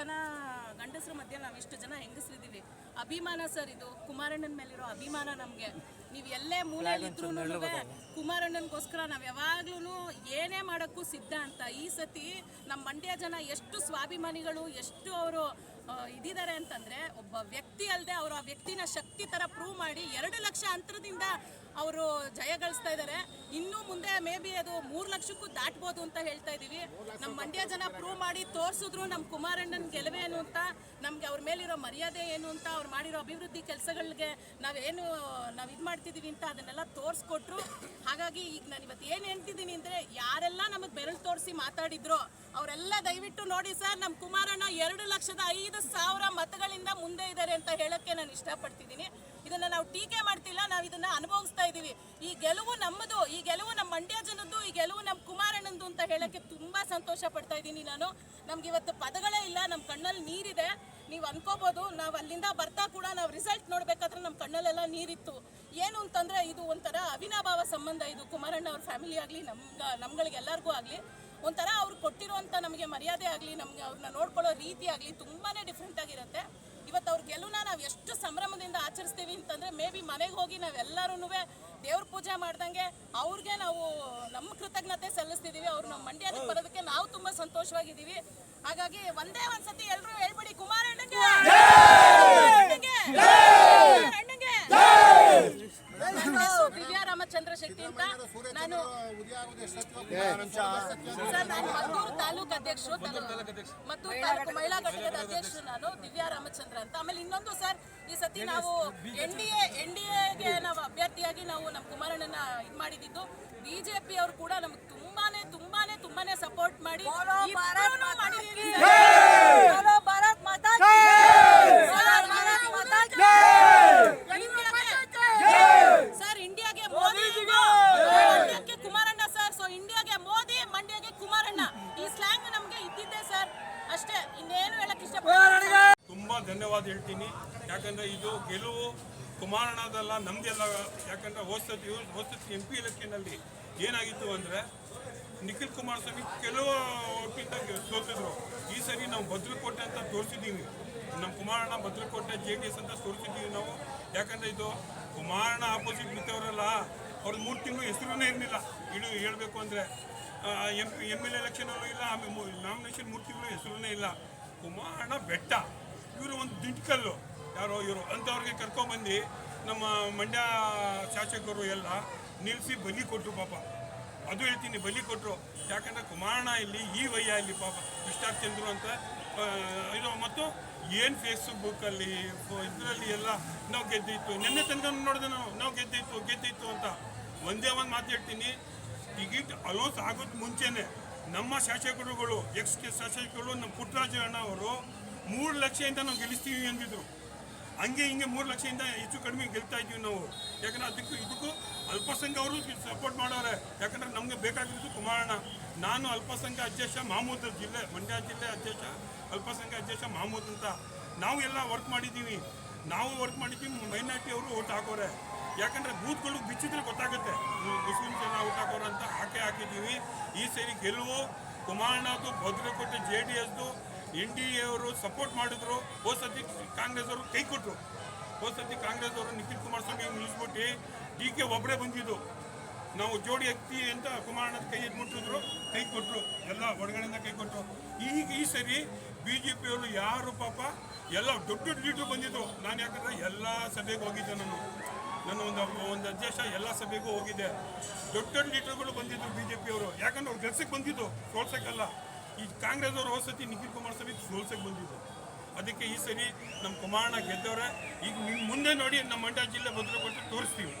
ಜನ ಗಂಡಸರ ಮಧ್ಯೆ ನಾವು ಇಷ್ಟು ಜನ ಹೆಂಗಸರಿದ್ದೀವಿ. ಅಭಿಮಾನ ಸರ್ ಇದು. ಕುಮಾರಣ್ಣನ ಮೇಲಿರೋ ಅಭಿಮಾನ ನಮಗೆ. ನೀವು ಎಲ್ಲೇ ಮೂಲೆಯಲ್ಲಿದ್ರೂ ಕುಮಾರಣ್ಣನಗೋಸ್ಕರ ನಾವು ಯಾವಾಗ್ಲೂ ಏನೇ ಮಾಡೋಕ್ಕೂ ಸಿದ್ಧ ಅಂತ ಈ ಸತಿ ನಮ್ಮ ಮಂಡ್ಯ ಜನ ಎಷ್ಟು ಸ್ವಾಭಿಮಾನಿಗಳು ಎಷ್ಟು ಅವರು ಇದಿದ್ದಾರೆ ಅಂತಂದ್ರೆ ಒಬ್ಬ ವ್ಯಕ್ತಿ ಅಲ್ಲದೆ ಅವರು ಆ ವ್ಯಕ್ತಿನ ಶಕ್ತಿ ತರ ಪ್ರೂವ್ ಮಾಡಿ ಎರಡು ಲಕ್ಷ ಅಂತರದಿಂದ ಅವರು ಜಯ ಗಳಿಸ್ತಾ ಇದ್ದಾರೆ. ಇನ್ನು ಮುಂದೆ ಮೇ ಬಿ ಅದು ಮೂರು ಲಕ್ಷಕ್ಕೂ ದಾಟ್ಬೋದು ಅಂತ ಹೇಳ್ತಾ ಇದೀವಿ ನಮ್ಮ ಮಂಡ್ಯ ಜನ ಪ್ರೂವ್ ಮಾಡಿ ತೋರಿಸಿದ್ರು ನಮ್ಮ ಕುಮಾರಣ್ಣನ ಗೆಲುವೇನು ಅಂತ, ನಮ್ಗೆ ಅವ್ರ ಮೇಲಿರೋ ಮರ್ಯಾದೆ ಏನು ಅಂತ, ಅವ್ರು ಮಾಡಿರೋ ಅಭಿವೃದ್ಧಿ ಕೆಲಸಗಳಿಗೆ ನಾವೇನು ನಾವು ಇದು ಮಾಡ್ತಿದೀವಿ ಅಂತ ಅದನ್ನೆಲ್ಲ ತೋರಿಸ್ಕೊಟ್ರು. ಹಾಗಾಗಿ ಈಗ ನಾನು ಇವತ್ತು ಏನು ಹೇಳ್ತಿದ್ದೀನಿ ಅಂದ್ರೆ, ಯಾರೆಲ್ಲ ನಮಗೆ ಬೆರಳು ತೋರಿಸಿ ಮಾತಾಡಿದ್ರು. ಅವರೆಲ್ಲ ದಯವಿಟ್ಟು ನೋಡಿ ಸರ್ ನಮ್ಮ ಕುಮಾರಣ್ಣ ಎರಡು ಲಕ್ಷದ ಐದು ಸಾವಿರ ಮತಗಳಿಂದ ಮುಂದೆ ಇದ್ದಾರೆ ಅಂತ ಹೇಳೋಕ್ಕೆ ನಾನು ಇಷ್ಟಪಡ್ತಿದ್ದೀನಿ. ಇದನ್ನು ನಾವು ಟೀಕೆ ಮಾಡ್ತಿಲ್ಲ, ನಾವು ಇದನ್ನು ಅನುಭವಿಸ್ತಾ ಇದ್ದೀವಿ ಈ ಗೆಲುವು ನಮ್ಮದು, ಈ ಗೆಲುವು ನಮ್ಮ ಮಂಡ್ಯ ಜನದ್ದು, ಈ ಗೆಲುವು ನಮ್ಮ ಕುಮಾರಣ್ಣಂದು ಅಂತ ಹೇಳೋಕ್ಕೆ ತುಂಬ ಸಂತೋಷ ಪಡ್ತಾ ಇದ್ದೀನಿ ನಾನು. ನಮ್ಗೆ ಇವತ್ತು ಪದಗಳೇ ಇಲ್ಲ ನಮ್ಮ ಕಣ್ಣಲ್ಲಿ ನೀರಿದೆ. ನೀವು ಅನ್ಕೋಬಹುದು ನಾವು ಅಲ್ಲಿಂದ ಬರ್ತಾ ಕೂಡ ನಾವು ರಿಸಲ್ಟ್ ನೋಡ್ಬೇಕಾದ್ರೆ ನಮ್ಮ ಕಣ್ಣಲ್ಲೆಲ್ಲ ನೀರಿತ್ತು. ಏನು ಅಂತಂದ್ರೆ ಇದು ಒಂಥರ ಅವಿನಾಭಾವ ಸಂಬಂಧ ಇದು ಕುಮಾರಣ್ಣ ಅವ್ರ ಫ್ಯಾಮಿಲಿ ಆಗಲಿ, ನಮ್ಗ ನಮ್ಗಳಿಗೆ ಎಲ್ಲರಿಗೂ ಆಗಲಿ. ಒಂಥರ ಅವ್ರು ಕೊಟ್ಟಿರುವಂಥ ನಮಗೆ ಮರ್ಯಾದೆ ಆಗಲಿ, ನಮಗೆ ಅವ್ರನ್ನ ನೋಡ್ಕೊಳ್ಳೋ ರೀತಿ ಆಗಲಿ ತುಂಬಾನೇ ಡಿಫ್ರೆಂಟ್ ಆಗಿರುತ್ತೆ. ಇವತ್ತು ಅವ್ರ ಗೆಲುವನ್ನ ನಾವು ಎಷ್ಟು ಸಂಭ್ರಮದಿಂದ ಆಚರಿಸ್ತೀವಿ ಅಂತಂದ್ರೆ ಮೇ ಬಿ ಮನೆಗೆ ಹೋಗಿ ನಾವೆಲ್ಲರೂ ದೇವ್ರ ಪೂಜೆ ಮಾಡ್ದಂಗೆ ಅವ್ರಿಗೆ ನಾವು ನಮ್ಮ ಕೃತಜ್ಞತೆ ಸಲ್ಲಿಸ್ತಿದ್ದೀವಿ ಅವ್ರು ನಮ್ಮ ಮಂಡ್ಯಕ್ಕೆ ಬರೋದಕ್ಕೆ ನಾವು ತುಂಬಾ ಸಂತೋಷವಾಗಿದ್ದೀವಿ. ಹಾಗಾಗಿ ಒಂದೇ ಒಂದ್ಸತಿ ಎಲ್ಲರೂ ಅಂತ ನಾನು ಸರ್ ನಾನು ಮದ್ದೂರು ತಾಲೂಕು ಅಧ್ಯಕ್ಷರು ಮದ್ದೂರು ತಾಲೂಕು ಮಹಿಳಾ ಘಟಕದ ಅಧ್ಯಕ್ಷರು ನಾನು ದಿವ್ಯಾ ರಾಮಚಂದ್ರ ಅಂತ. ಆಮೇಲೆ ಇನ್ನೊಂದು ಸರ್ ಈ ಸತಿ ನಾವು N D A N D ಎಗೆ ನಾವು ಅಭ್ಯರ್ಥಿಯಾಗಿ ನಾವು ನಮ್ಮ ಕುಮಾರಣ್ಣನ ಇದು ಮಾಡಿದ್ದು. ಬಿಜೆಪಿ ಅವರು ಕೂಡ ನಮ್ಗೆ ತುಂಬಾನೇ ತುಂಬಾನೇ ತುಂಬಾನೇ ಸಪೋರ್ಟ್ ಮಾಡಿ ಇಬ್ರೂನು ಮಾಡಿದೀವಿ ಸರ್. ಭಾರತ್ ಮಾತಾ ಸರ್, ಇಂಡಿಯಾಗೆ- ಸರ್ ಇಂಡಿಯಾಗೆ ಮೋದಿ ಮಂಡ್ಯಕ್ಕೆ ಕುಮಾರಣ್ಣ ಸರ್ ಸೊ ಇಂಡಿಯಾಗೆ ಮೋದಿ ಮಂಡ್ಯಗೆ ಕುಮಾರಣ್ಣ ಈ ಸ್ಲ್ಯಾಂಗ್ ನಮ್ಗೆ ಇದ್ದಿದ್ದೆ ಸರ್ ಅಷ್ಟೇ ಇನ್ನೇನು ಹೇಳಕ್ ಇಷ್ಟಪಡ್ತೀನಿ ತುಂಬ ಧನ್ಯವಾದ ಹೇಳ್ತೀನಿ. ಯಾಕಂದ್ರೆ ಇದು ಗೆಲುವು ಕುಮಾರಣದಲ್ಲ ನಮ್ದೆಲ್ಲ ಯಾಕಂದ್ರೆ ಹೊಸತಿ ಹೊಸತಿ ಎಂ ಪಿ ಇಲಾಖೆನಲ್ಲಿ ಏನಾಗಿತ್ತು ಅಂದರೆ ನಿಖಿಲ್ ಕುಮಾರಸ್ವಾಮಿ ಕೆಲವು ಒಟ್ಟಿಂದ ಸೋತಿದ್ರು. ಈ ಸರಿ ನಾವು ಭದ್ರಕೋಟೆ ಅಂತ ತೋರಿಸಿದ್ದೀವಿ. ನಮ್ಮ ಕುಮಾರಣ್ಣ ಭದ್ರಕೋಟೆ ಜೆ ಡಿ ಎಸ್ ಅಂತ ತೋರಿಸಿದ್ದೀವಿ ನಾವು. ಯಾಕಂದರೆ ಇದು ಕುಮಾರಣ್ಣ ಆಪೋಸಿಟ್ ಬಿತ್ತವರಲ್ಲ ಅವ್ರ ಮೂರು ತಿಂಗಳು ಹೆಸರುನೇ ಇರಲಿಲ್ಲ. ಇಡು, ಹೇಳಬೇಕು ಅಂದರೆ ಎಂ ಪಿ ಎಂ ಎಲ್ ಎಲೆಕ್ಷನಲ್ಲೂ ಇಲ್ಲ, ಆಮೇಲೆ ನಾಮಿನೇಷನ್ ಮೂರು ತಿಂಗಳು ಹೆಸರುನೇ ಇಲ್ಲ. ಕುಮಾರಣ್ಣ ಬೆಟ್ಟ. ಇವರು ಒಂದು ದಿಂಟ್ಕಲ್ಲು. ಯಾರೋ ಇವರು. ಅಂಥವ್ರಿಗೆ ಕರ್ಕೊಂಬಂದು ನಮ್ಮ ಮಂಡ್ಯ ಶಾಸಕರು ಎಲ್ಲ ನಿಲ್ಲಿಸಿ ಬಲಿ ಕೊಟ್ಟರು ಪಾಪ. ಅದು ಹೇಳ್ತೀನಿ, ಬಲಿ ಕೊಟ್ಟರು ಯಾಕಂದರೆ ಕುಮಾರಣ್ಣ ಇಲ್ಲಿ, ಈ ವಯ್ಯ ಇಲ್ಲಿ ಪಾಪ. ವಿಷ್ಟಾರ್ ಚಂದ್ರು ಅಂತ ಇದು ಮತ್ತು ಏನು ಫೇಸ್ಬುಕ್ಕಲ್ಲಿ ಇದರಲ್ಲಿ ಎಲ್ಲ ನಾವು ಗೆದ್ದಿತ್ತು. ನಿನ್ನೆ ತನಕ ನೋಡಿದೆ ನಾವು ನಾವು ಗೆದ್ದಿತ್ತು ಗೆದ್ದಿತ್ತು ಅಂತ. ಒಂದೇ ಒಂದು ಮಾತು ಹೇಳ್ತೀನಿ. ಟಿಕೆಟ್ ಅಲೋಸ್ ಆಗೋದು ಮುಂಚೆನೇ ನಮ್ಮ ಶಾಸಕರುಗಳು ಎಕ್ಸ್ ಕೆ ಶಾಸಕರು, ನಮ್ಮ ಪುಟ್ಟರಾಜ ಅಣ್ಣ ಅವರು ಮೂರು ಲಕ್ಷದಿಂದ ನಾವು ಗೆಲ್ಲಿಸ್ತೀವಿ ಅಂದಿದ್ರು. ಹಂಗೆ ಹಿಂಗೆ ಮೂರು ಲಕ್ಷದಿಂದ ಹೆಚ್ಚು ಕಡಿಮೆ ಗೆಲ್ತಾ ಇದ್ದೀವಿ ನಾವು. ಯಾಕಂದ್ರೆ ಅದಕ್ಕೂ ಇದಕ್ಕೂ ಅಲ್ಪಸಂಖ್ಯ ಅವರು ಸಪೋರ್ಟ್ ಮಾಡೋರೆ. ಯಾಕಂದ್ರೆ ನಮಗೆ ಬೇಕಾಗಿರೋದು ಕುಮಾರಣ್ಣ. ನಾನು ಅಲ್ಪಸಂಖ್ಯ ಅಧ್ಯಕ್ಷ ಮಹಮೂದ್ ಜಿಲ್ಲೆ, ಮಂಡ್ಯ ಜಿಲ್ಲೆ ಅಧ್ಯಕ್ಷ ಅಲ್ಪಸಂಖ್ಯ ಅಧ್ಯಕ್ಷ ಮಹಮೂದ್ ಅಂತ. ನಾವು ಎಲ್ಲ ವರ್ಕ್ ಮಾಡಿದ್ದೀವಿ. ನಾವು ವರ್ಕ್ ಮಾಡಿದ್ದೀವಿ ಮೈನಾರಿಟಿ ಅವರು ಓಟ್ ಹಾಕೋರೆ. ಯಾಕಂದ್ರೆ ಬೂತ್ಗಳು ಬಿಚ್ಚಿದ್ರೆ ಗೊತ್ತಾಗುತ್ತೆ. ಮುಸ್ಲಿಮ್ಸ್ ಎಲ್ಲ ಓಟ್ ಹಾಕೋರು ಅಂತ ಹಾಕೇ ಹಾಕಿದ್ದೀವಿ. ಈ ಸರಿ ಗೆಲುವು ಕುಮಾರಣ್ಣದು ಭದ್ರಕೋಟೆ ಜೆ ಡಿ ಎಸ್ದು ಎನ್ ಡಿ ಎ ಅವರು ಸಪೋರ್ಟ್ ಮಾಡಿದ್ರು. ಹೋದ ಸತಿ ಕಾಂಗ್ರೆಸ್ ಅವರು ಕೈ ಕೊಟ್ಟರು ಹೋದ ಸತಿ ಕಾಂಗ್ರೆಸ್ ಅವರು ನಿಖಿಲ್ ಕುಮಾರಸ್ವಾಮಿ ನಿಲ್ಲಿಸ್ಬಿಟ್ಟು ಡಿ ಕೆ ಒಬ್ಬರೇ ಬಂದಿದ್ದು. ನಾವು ಜೋಡಿ ಹತ್ತಿ ಅಂತ ಕುಮಾರಣ್ಣ ಕೈ ಮುಟ್ಟಿದ್ರು ಕೈ ಕೊಟ್ಟರು ಎಲ್ಲ ಒಳಗಡೆಯಿಂದ ಕೈ ಕೊಟ್ಟರು ಈಗ ಈ ಸರಿ ಬಿ ಜೆ ಪಿಯವರು ಯಾರು ಪಾಪ, ಎಲ್ಲ ದೊಡ್ಡ ದೊಡ್ಡ ಲೀಡ್ರು ಬಂದಿದ್ರು. ನಾನು ಯಾಕಂದ್ರೆ ಎಲ್ಲ ಸಭೆಗೆ ಹೋಗಿದ್ದೆ ನಾನು. ನನ್ನ ಒಂದು ಒಂದು ಅಧ್ಯಕ್ಷ ಎಲ್ಲ ಸಭೆಗೂ ಹೋಗಿದ್ದೆ. ದೊಡ್ಡ ದೊಡ್ಡ ಲೀಡರ್ಗಳು ಬಂದಿದ್ರು ಬಿ ಜೆ ಪಿಯವರು. ಯಾಕಂದ್ರೆ ಅವ್ರು ಕೆಲಸಕ್ಕೆ ಬಂದಿದ್ದು, ಸೋಲ್ಸಕ್ಕಲ್ಲ. ಈ ಕಾಂಗ್ರೆಸ್ ಅವರು ಹೋದ್ಸತಿ ನಿಖಿಲ್ ಕುಮಾರಸ್ವಾಮಿ ಸೋಲ್ಸಕ್ಕೆ ಬಂದಿದ್ದರು ಅದಕ್ಕೆ ಈ ಸರಿ ನಮ್ಮ ಕುಮಾರಣ್ಣ ಗೆದ್ದವ್ರೆ, ಈಗ ಮುಂದೆ ನೋಡಿ ನಮ್ಮ ಮಂಡ್ಯ ಜಿಲ್ಲೆ ಭದ್ರಕೋಟೆ ತೋರಿಸ್ತೀವಿ.